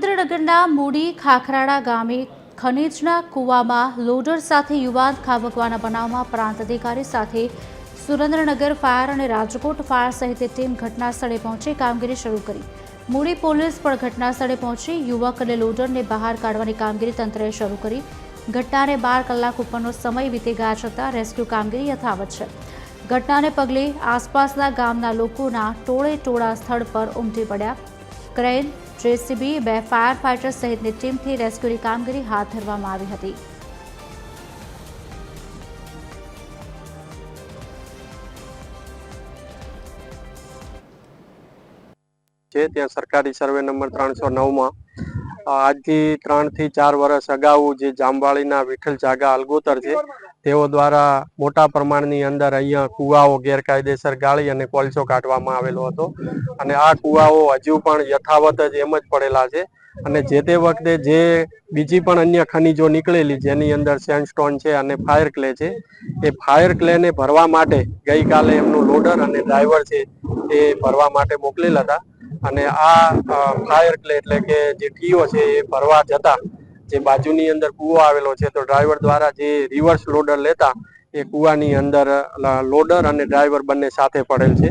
સુરેન્દ્રનગરના મૂડી ખાખરાડા ગામે ખનીજના કૂવામાં લોડર સાથે યુવાન ખાબકવાના બનાવમાં પ્રાંત અધિકારી સાથે સુરેન્દ્રનગર ફાયર અને રાજકોટ ફાયર સહિતની ટીમ ઘટના સ્થળે પહોંચી કામગીરી શરૂ કરી. મૂડી પોલીસ પણ ઘટના સ્થળે પહોંચી યુવક અને લોડરને બહાર કાઢવાની કામગીરી તંત્રએ શરૂ કરી. ઘટનાને બાર કલાક ઉપરનો સમય વીતી ગયા છતાં રેસ્ક્યુ કામગીરી યથાવત છે. ઘટનાને પગલે આસપાસના ગામના લોકોના ટોળે ટોળા સ્થળ પર ઉમટી પડ્યા. ક્રેન, જેસીબી બે ફાયર ફાઇટર સહિતની ટીમથી રેસ્ક્યુની કામગીરી હાથ ધરવામાં આવી હતી. છે ત્યાં સરકારી સર્વે નંબર ત્રણસો નવમાં આજથી ત્રણથી ચાર વર્ષ અગાઉ જે જામવાળીના વિઠ્ઠલ જાગા અલગોતર છે તેઓ દ્વારા મોટા પ્રમાણની અંદર અહીંયા કુવાઓ ગેરકાયદેસર ગાળી અને કોલસો કાઢવામાં આવેલો હતો. અને આ કુવાઓ હજુ પણ યથાવત જ એમ જ પડેલા છે. અને જે તે વખતે જે બીજી પણ અન્ય ખનીજો નીકળેલી જેની અંદર સેન્ડસ્ટોન છે અને ફાયર ક્લે છે, એ ફાયર ક્લેને ભરવા માટે ગઈકાલે એમનું લોડર અને ડ્રાઈવર છે એ ભરવા માટે મોકલેલા હતા. અને આ ફાયર ક્લે એટલે કે જે ટીઓ છે એ ભરવા જતા જે બાજુની અંદર કૂવો આવેલો છે, તો ડ્રાઈવર દ્વારા જે રિવર્સ લોડર લેતા, એ કૂવાની અંદર લોડર અને ડ્રાઈવર બંને સાથે પડેલ છે.